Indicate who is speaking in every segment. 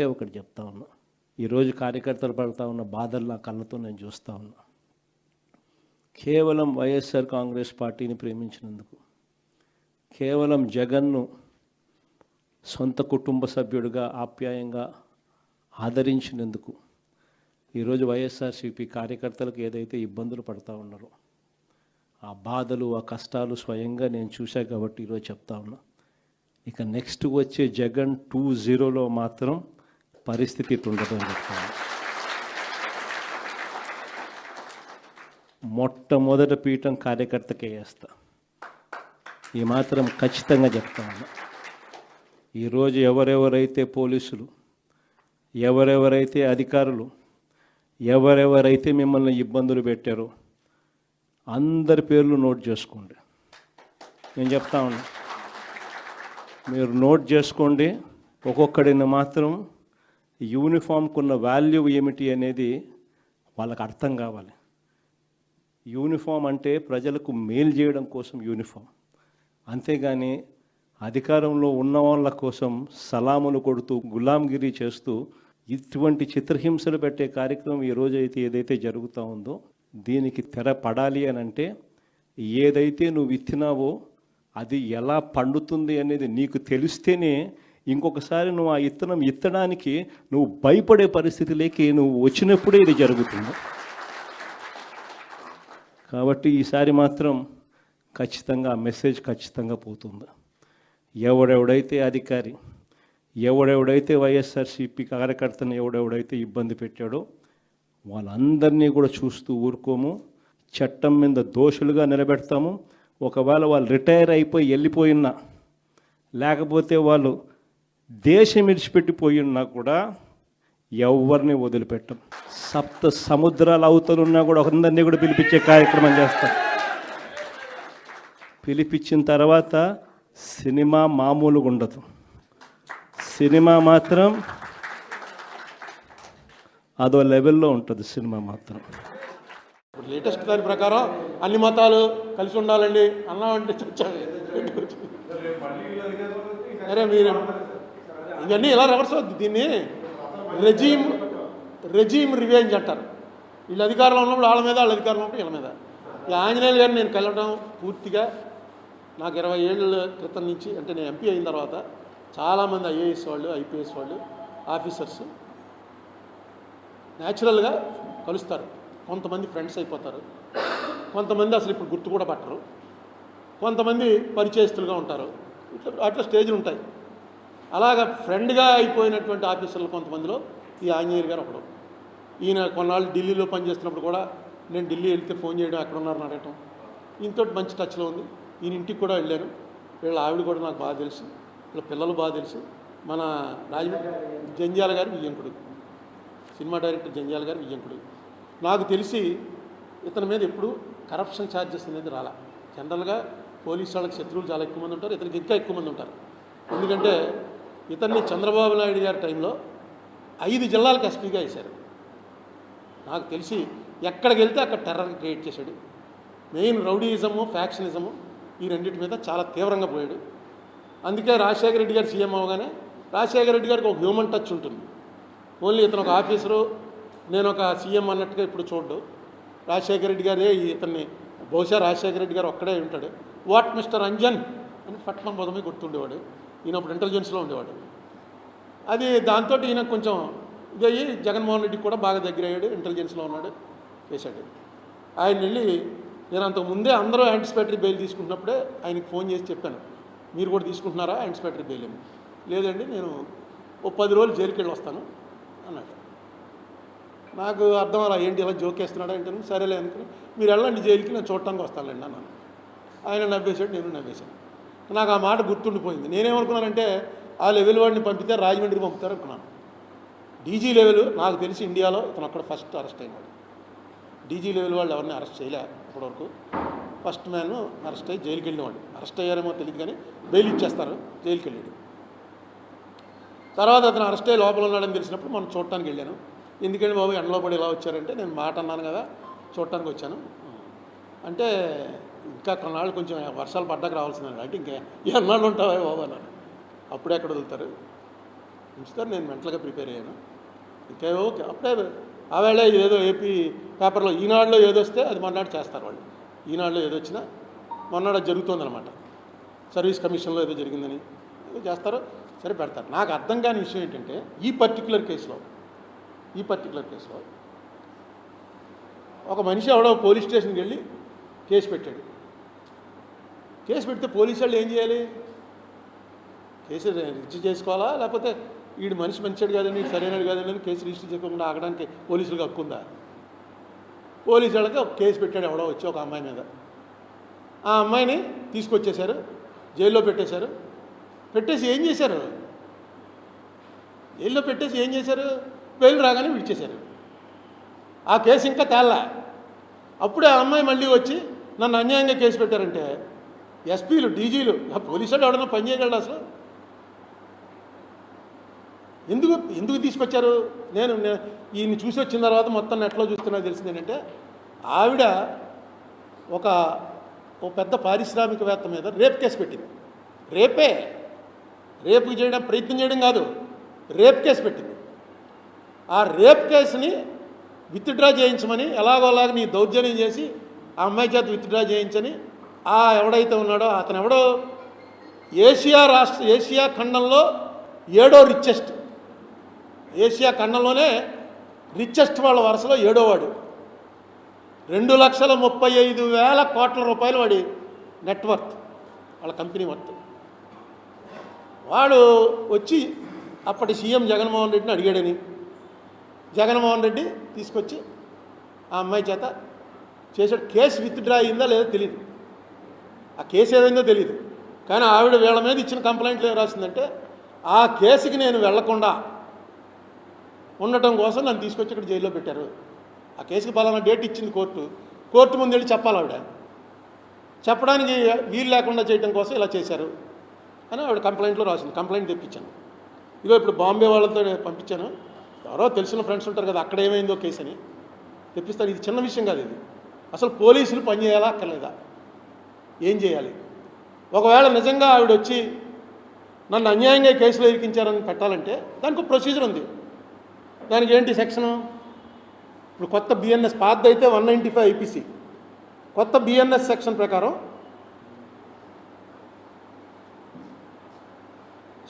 Speaker 1: ఒకటే ఒకటి చెప్తా ఉన్నా. ఈరోజు కార్యకర్తలు పడుతూ ఉన్న బాధలు నా కళ్ళతో నేను చూస్తూ ఉన్నా. కేవలం వైఎస్ఆర్ కాంగ్రెస్ పార్టీని ప్రేమించినందుకు కేవలం జగన్ను సొంత కుటుంబ సభ్యుడిగా ఆప్యాయంగా ఆదరించినందుకు ఈరోజు వైఎస్ఆర్సీపీ కార్యకర్తలకు ఏదైతే ఇబ్బందులు పడతా ఉన్నారో ఆ బాధలు ఆ కష్టాలు స్వయంగా నేను చూశా కాబట్టి ఈరోజు చెప్తా ఉన్నా. ఇక నెక్స్ట్ వచ్చే జగన్ టూ జీరోలో మాత్రం పరిస్థితి ఉండదు అని చెప్తాను. మొట్టమొదటి పీఠం కార్యకర్తకే వేస్తా ఈ మాత్రం ఖచ్చితంగా చెప్తా ఈరోజు ఎవరెవరైతే పోలీసులు ఎవరెవరైతే అధికారులు ఎవరెవరైతే మిమ్మల్ని ఇబ్బందులు పెట్టారో అందరి పేర్లు నోట్ చేసుకోండి. నేను చెప్తా ఉన్నా. మీరు నోట్ చేసుకోండి. ఒక్కొక్కడిని మాత్రం యూనిఫామ్కు ఉన్న వాల్యూ ఏమిటి అనేది వాళ్ళకి అర్థం కావాలి. యూనిఫామ్ అంటే ప్రజలకు మేలు చేయడం కోసం యూనిఫామ్ అంతేగాని అధికారంలో ఉన్న వాళ్ళ కోసం సలాములు కొడుతూ గులాంగిరి చేస్తూ ఇటువంటి చిత్రహింసలు పెట్టే కార్యక్రమం ఈ రోజైతే అయితే ఏదైతే జరుగుతూ ఉందో దీనికి తెర పడాలి అని అంటే ఏదైతే నువ్వు ఇచ్చినావో అది ఎలా పండుతుంది అనేది నీకు తెలిస్తేనే ఇంకొకసారి నువ్వు ఆ ఇత్తనం ఇత్తడానికి నువ్వు భయపడే పరిస్థితిలోకి నువ్వు వచ్చినప్పుడే ఇది జరుగుతుంది. కాబట్టి ఈసారి మాత్రం ఖచ్చితంగా ఆ మెసేజ్ ఖచ్చితంగా పోతుంది. ఎవడెవడైతే అధికారి ఎవడెవడైతే వైఎస్ఆర్సీపీ కార్యకర్తను ఎవడెవడైతే ఇబ్బంది పెట్టాడో వాళ్ళందరినీ కూడా చూస్తూ ఊరుకోము. చట్టం మీద దోషులుగా నిలబెడతాము. ఒకవేళ వాళ్ళు రిటైర్ అయిపోయి వెళ్ళిపోయినా లేకపోతే వాళ్ళు దేశం విడిచిపెట్టిపోయినా కూడా ఎవరిని వదిలిపెట్టం. సప్త సముద్రాల అవతలున్నా కూడా అందరినీ కూడా పిలిపించే కార్యక్రమం చేస్తాం. పిలిపించిన తర్వాత సినిమా మామూలుగా ఉండదు. సినిమా మాత్రం అదో లెవెల్లో ఉంటుంది సినిమా మాత్రం.
Speaker 2: ఇప్పుడు లేటెస్ట్ దాని ప్రకారం అన్ని మతాలు కలిసి ఉండాలండి అన్నామంటే చచ్చాడు అరే మీరు ఇవన్నీ ఇలా రివర్స్ అవుద్ది? దీన్ని రెజీమ్ రెజీమ్ రివేంజ్ అంటారు. వీళ్ళు అధికారంలో ఉన్నప్పుడు వాళ్ళ మీద వాళ్ళ అధికారంలో ఉన్నప్పుడు వీళ్ళ మీద. ఈ ఆంజనేయులు గారిని నేను కలవడం పూర్తిగా నాకు ఇరవై ఏళ్ళ క్రితం నుంచి అంటే నేను ఎంపీ అయిన తర్వాత చాలామంది ఐఏఎస్ వాళ్ళు ఐపీఎస్ వాళ్ళు ఆఫీసర్స్ న్యాచురల్గా కలుస్తారు. కొంతమంది ఫ్రెండ్స్ అయిపోతారు. కొంతమంది అసలు ఇప్పుడు గుర్తు కూడా పట్టరు. కొంతమంది పరిచయస్తులుగా ఉంటారు. ఇట్లా అట్లా స్టేజ్లు ఉంటాయి. అలాగ ఫ్రెండ్గా అయిపోయినటువంటి ఆఫీసర్లు కొంతమందిలో ఈ ఆంజనేయులు గారు ఒకడు. ఈయన కొన్నాళ్ళు ఢిల్లీలో పనిచేస్తున్నప్పుడు కూడా నేను ఢిల్లీ వెళ్తే ఫోన్ చేయడం ఎక్కడ ఉన్నారని అడగటం. ఈయనతో మంచి టచ్లో ఉంది. ఈయన ఇంటికి కూడా వెళ్ళాను వీళ్ళ ఆవిడ కూడా నాకు బాగా తెలుసు. వీళ్ళ పిల్లలు బాగా తెలుసు. మన రాజమండ్రి జంజాల గారు విజయంకుడు. సినిమా డైరెక్టర్ జంజాల గారు విజయంకుడు. నాకు తెలిసి ఇతని మీద ఎప్పుడు కరప్షన్ ఛార్జెస్ అనేది రాలా. జనరల్గా పోలీసు వాళ్ళకి శత్రువులు చాలా ఎక్కువ మంది ఉంటారు. ఇతనికి ఇంకా ఎక్కువ మంది ఉంటారు. ఎందుకంటే ఇతన్ని చంద్రబాబు నాయుడు గారి టైంలో ఐదు జిల్లాలకు ఎస్పీగా వేశారు. నాకు తెలిసి ఎక్కడికి వెళ్తే అక్కడ టెర్రర్ క్రియేట్ చేశాడు. మెయిన్ రౌడీయిజము ఫ్యాక్షనిజము ఈ రెండింటి మీద చాలా తీవ్రంగా పోయాడు. అందుకే రాజశేఖర రెడ్డి గారు సీఎం అవగానే రాజశేఖర రెడ్డి గారికి ఒక హ్యూమన్ టచ్ ఉంటుంది. ఓన్లీ ఇతను ఒక ఆఫీసరు నేను ఒక సీఎం అన్నట్టుగా ఇప్పుడు చూడ్డు. రాజశేఖర రెడ్డి గారే ఇతన్ని బహుశా రాజశేఖర రెడ్డి గారు ఒక్కడే ఉంటాడు. వాట్ మిస్టర్ అంజన్ అని పట్నం పదమే గుర్తుండేవాడు. ఈయన అప్పుడు ఇంటెలిజెన్స్లో ఉండేవాడు. అది దాంతో ఈయన కొంచెం ఇదయ్యి జగన్మోహన్ రెడ్డికి కూడా బాగా దగ్గర అయ్యాడు ఇంటెలిజెన్స్లో ఉన్నాడు చేశాడు. ఆయన వెళ్ళి నేను అంతకు ముందే అందరూ యాంటిసిపేటరీ బెయిల్ తీసుకుంటున్నప్పుడే ఆయనకి ఫోన్ చేసి చెప్పాను. మీరు కూడా తీసుకుంటున్నారా? యాంటిసిపేటరీ బెయిల్ ఏమి లేదండి నేను ఓ పది రోజులు జైలుకి వెళ్ళి వస్తాను అన్నాడు. నాకు అర్థం అలా ఏంటి ఇలా జోకేస్తున్నాడా అంటే సరేలే అనుకుని మీరు వెళ్ళండి జైలుకి నేను చూడటానికి వస్తానులేండి అన్నాను. ఆయన నవ్వేశాడు నేను నవ్వేశాను. నాకు ఆ మాట గుర్తుండిపోయింది. నేనేమనుకున్నానంటే ఆ లెవెల్ వాడిని పంపితే రాజమండ్రికి పంపుతారు అనుకున్నాను డీజీ లెవెల్ నాకు తెలిసి ఇండియాలో ఇతను అక్కడ ఫస్ట్ అరెస్ట్ అయినాడు. డీజీ లెవెల్ వాళ్ళు ఎవరిని అరెస్ట్ చేయలే ఇప్పటివరకు ఫస్ట్ మ్యాన్ అరెస్ట్ అయ్యి జైలుకి వెళ్ళినవాడు అరెస్ట్ అయ్యారేమో తెలియదు కానీ బెయిల్ ఇచ్చేస్తారు జైలుకి వెళ్ళాడు తర్వాత అతను అరెస్ట్ అయ్యి లోపల ఉన్నాడని తెలిసినప్పుడు మనం చూడటానికి వెళ్ళాను. ఎందుకంటే బాబు ఎండలో పడి ఇలా వచ్చారంటే నేను మాట అన్నాను కదా చూడటానికి వచ్చాను. అంటే ఇంకా కొన్నాళ్ళు కొంచెం వర్షాలు పడ్డాక రావాల్సిందండి అంటే ఇంకా ఎన్నాళ్ళు ఉంటావా బాబు అప్పుడే ఎక్కడ వదులుతారు? ఉంచుతారు నేను మెంటల్గా ప్రిపేర్ అయ్యాను. ఇంకేవో ఓకే అప్పుడే ఆవేళ ఏదో ఏపీ పేపర్లో ఈనాడులో ఏదో వస్తే అది మొన్నటి చేస్తారు వాళ్ళు. ఈనాడులో ఏదో వచ్చినా మొన్నటి జరుగుతుందన్నమాట. సర్వీస్ కమిషన్లో ఏదో జరిగిందని ఏదో చేస్తారు సరే పెడతారు. నాకు అర్థం కాని విషయం ఏంటంటే ఈ పర్టికులర్ కేసులో ఈ పర్టికులర్ కేసులో ఒక మనిషి ఎవడో పోలీస్ స్టేషన్కి వెళ్ళి కేసు పెట్టాడు. కేసు పెడితే పోలీసు వాళ్ళు ఏం చేయాలి? కేసు రిజిస్టర్ చేసుకోవాలా? లేకపోతే వీడు మనిషి మంచిడు కాదని వీడు సరైనడు కాదని కేసు రిజిస్టర్ చేసుకోకుండా ఆగడానికి పోలీసులకు హక్కు ఉందా? పోలీసు వాళ్ళకి ఒక కేసు పెట్టాడు ఎవడో వచ్చి ఒక అమ్మాయి మీద. ఆ అమ్మాయిని తీసుకొచ్చేశారు జైల్లో పెట్టేశారు. పెట్టేసి ఏం చేశారు? జైల్లో పెట్టేసి ఏం చేశారు? బెయిల్ రాగానే విడిచేశారు. ఆ కేసు ఇంకా తేలా. అప్పుడే ఆ అమ్మాయి మళ్ళీ వచ్చి నన్ను అన్యాయంగా కేసు పెట్టారంటే ఎస్పీలు డీజీలు పోలీసు వాళ్ళు ఎవడన్నా పని చేయగలడు అసలు? ఎందుకు ఎందుకు తీసుకొచ్చారు? నేను ఈయన్ని చూసి వచ్చిన తర్వాత మొత్తం నెట్లో చూస్తున్నా తెలిసింది ఏంటంటే ఆవిడ ఒక ఒక పెద్ద పారిశ్రామికవేత్త మీద రేప్ కేసు పెట్టింది. రేపే రేపు చేయడం ప్రయత్నం చేయడం కాదు రేప్ కేసు పెట్టింది. ఆ రేప్ కేసుని విత్డ్రా చేయించమని ఎలాగోలాగ నీ దౌర్జన్యం చేసి ఆ అమ్మాయి చేత విత్డ్రా చేయించని ఆ ఎవడైతే ఉన్నాడో అతను ఎవడో? ఏషియా రాష్ట్ర ఏషియా ఖండంలో ఏడో రిచెస్ట్ ఏషియా ఖండంలోనే రిచెస్ట్ వాళ్ళ వరుసలో ఏడోవాడు రెండు లక్షల ముప్పై ఐదు వేల కోట్ల రూపాయలు వాడి నెట్వర్త్ వాళ్ళ కంపెనీ వర్త్ వాడు వచ్చి అప్పటి సీఎం జగన్మోహన్ రెడ్డిని అడిగాడని. జగన్మోహన్ రెడ్డి తీసుకొచ్చి ఆ అమ్మాయి చేత చేసాడు కేసు విత్డ్రా అయిందా లేదో తెలియదు ఆ కేసు ఏమైందో తెలియదు కానీ ఆవిడ వీళ్ళ మీద ఇచ్చిన కంప్లైంట్లు ఏం రాసిందంటే ఆ కేసుకి నేను వెళ్ళకుండా ఉండటం కోసం నన్ను తీసుకొచ్చి ఇక్కడ జైల్లో పెట్టారు. ఆ కేసుకి పలానా డేట్ ఇచ్చింది కోర్టు. కోర్టు ముందు వెళ్ళి చెప్పాలి ఆవిడ. చెప్పడానికి వీలు లేకుండా చేయడం కోసం ఇలా చేశారు అని ఆవిడ కంప్లైంట్లో రాసింది. కంప్లైంట్ తెప్పించాను. ఇదిగో ఇప్పుడు బాంబే వాళ్ళతో పంపించాను. ఎవరో తెలిసిన ఫ్రెండ్స్ ఉంటారు కదా అక్కడ ఏమైందో కేసు అని తెప్పిస్తారు ఇది చిన్న విషయం కాదు ఇది. అసలు పోలీసులు పనిచేయాలా అక్కర్లేదా? ఏం చేయాలి? ఒకవేళ నిజంగా ఆవిడ వచ్చి నన్ను అన్యాయంగా కేసులో ఇరికించారని పెట్టాలంటే దానికి ప్రొసీజర్ ఉంది. దానికి ఏంటి సెక్షను ఇప్పుడు కొత్త బిఎన్ఎస్ పాత అయితే వన్ నైంటీ ఫైవ్ ఐపీసీ కొత్త బిఎన్ఎస్ సెక్షన్ ప్రకారం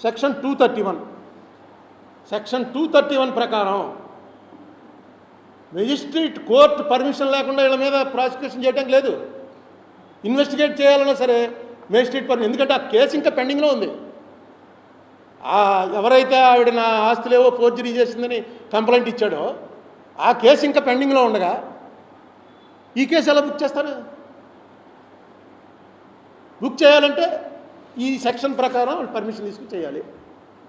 Speaker 2: section two thirty one section two thirty one ప్రకారం మెజిస్ట్రేట్ కోర్టు పర్మిషన్ లేకుండా వీళ్ళ మీద ప్రాసిక్యూషన్ చేయడానికి లేదు. ఇన్వెస్టిగేట్ చేయాలన్నా సరే మేజిస్ట్రేట్ పర్మిషన్ ఎందుకంటే ఆ కేసు ఇంకా పెండింగ్లో ఉంది. ఎవరైతే ఆవిడ నా ఆస్తులేవో ఫోర్జరీ చేసిందని కంప్లైంట్ ఇచ్చాడో ఆ కేసు ఇంకా పెండింగ్లో ఉండగా ఈ కేసు ఎలా బుక్ చేస్తారు? బుక్ చేయాలంటే ఈ సెక్షన్ ప్రకారం పర్మిషన్ తీసుకుని చేయాలి.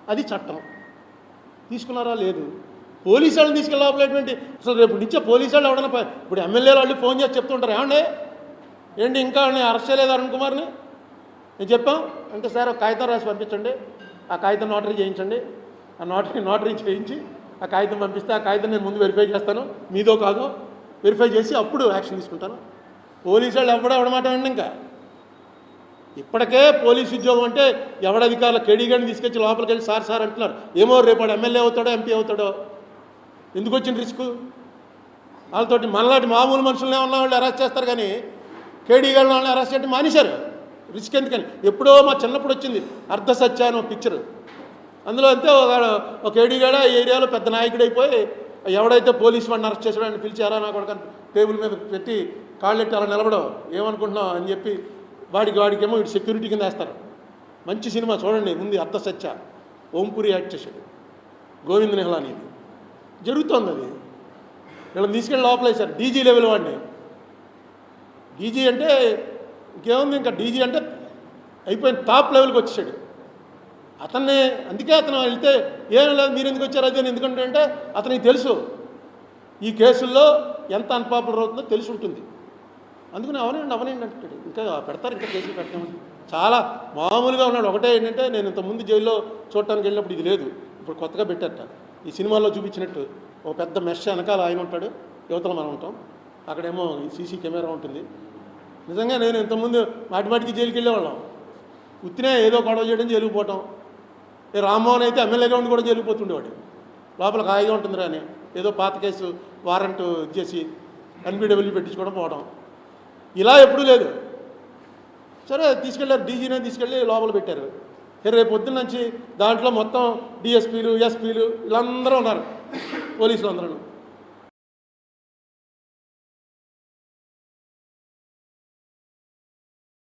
Speaker 2: అది చట్టం. తీసుకున్నారా? లేదు. పోలీసు వాళ్ళని తీసుకెళ్ళాపలేటువంటి అసలు రేపు నుంచే పోలీసు వాళ్ళు ఎవడన్నా ఇప్పుడు ఎమ్మెల్యే వాళ్ళు ఫోన్ చేసి చెప్తుంటారు. ఏమండే? ఏంటి ఇంకా నేను అరెస్ట్ చేయలేదు అరుణ్ కుమార్ని? నేను చెప్పాం? అంటే సార్ ఒక కాగితం రాసి పంపించండి. ఆ కాగితం నోటరీ చేయించండి. ఆ నోటరీ నోటరీ చేయించి ఆ కాగితం పంపిస్తే ఆ కాగితం నేను ముందు వెరిఫై చేస్తాను. మీదో కాదో వెరిఫై చేసి అప్పుడు యాక్షన్ తీసుకుంటాను. పోలీసు వాళ్ళు ఎవడో ఎవడమాట అండి ఇంకా. ఇప్పటికే పోలీసు ఉద్యోగం అంటే ఎవడ అధికారులు తీసుకొచ్చి లోపలికి వెళ్ళి సార్ సార్ అంటున్నారు. ఏమో రేపు ఎమ్మెల్యే అవుతాడో ఎంపీ అవుతాడో. ఎందుకు వచ్చిన రిస్క్? వాళ్ళతోటి మనలాంటి మామూలు మనుషులు ఏమన్నా వాళ్ళు అరెస్ట్ చేస్తారు కానీ కేడీగాళ్ళని వాళ్ళని అరెస్ట్ చేయడం మానేశారు. రిస్క్ ఎందుకని? ఎప్పుడో మా చిన్నప్పుడు వచ్చింది. అర్ధ సత్య అని ఒక పిక్చర్ అందులో అంతే ఒక ఒక ఈ ఏరియాలో పెద్ద నాయకుడు అయిపోయి ఎవడైతే పోలీసు వాడిని అరెస్ట్ చేసాడో ఆయన పిలిచారా నాకు ఒక టేబుల్ మీద పెట్టి కాళ్ళెట్టి అలా నిలబడో ఏమనుకుంటున్నావు అని చెప్పి వాడికి వాడికేమో ఇటు సెక్యూరిటీ కింద వేస్తారు. మంచి సినిమా చూడండి ఉంది అర్ధ సత్య. ఓంపురి యాక్ట్ చేశాడు. గోవింద్ నిహలాని అనేది జరుగుతోంది అది. వీళ్ళని తీసుకెళ్ళి లోపలేశారు. డీజీ లెవెల్ వాడిని. డీజీ అంటే ఇంకేముంది ఇంకా డీజీ అంటే అయిపోయిన టాప్ లెవెల్కి వచ్చేసాడు. అతన్ని అందుకే అతను వెళ్తే ఏం లేదు మీరు ఎందుకు వచ్చారు? అది అని ఎందుకంటే అంటే అతనికి తెలుసు. ఈ కేసుల్లో ఎంత అన్పాపులర్ అవుతుందో తెలిసి ఉంటుంది. అందుకని అవనండి అవనండి అంటాడు. ఇంకా పెడతారు ఇంకా కేసులు పెట్టామని చాలా మామూలుగా ఉన్నాడు. ఒకటే ఏంటంటే నేను ఇంతకుముందు జైల్లో చూడటానికి వెళ్ళినప్పుడు ఇది లేదు. ఇప్పుడు కొత్తగా పెట్టారట ఈ సినిమాల్లో చూపించినట్టు ఒక పెద్ద మెష్ వెనకాల ఆయన ఉంటాడు. యువతలు మనం ఉంటాం. అక్కడేమో సీసీ కెమెరా ఉంటుంది. నిజంగా నేను ఇంతకుముందు వాటి వాటికి జైలుకి వెళ్ళేవాళ్ళం. ఉత్తినే ఏదో గొడవ చేయడం జైలుకి పోవటం. రామ్మోహన్ అయితే ఎమ్మెల్యేగా ఉండి కూడా జరిగిపోతుండేవాడు లోపల హాయిగా ఉంటుందిరా అని. ఏదో పాత కేసు వారెంట్ ఇచ్చేసి ఎన్బిడబ్ల్యూ పెట్టించుకోవడం పోవడం ఇలా ఎప్పుడూ లేదు. సరే తీసుకెళ్ళారు డీజీనే తీసుకెళ్ళి లోపల పెట్టారు. రేపు పొద్దున్న నుంచి దాంట్లో మొత్తం డిఎస్పీలు ఎస్పీలు వీళ్ళందరూ ఉన్నారు. పోలీసులు అందరూ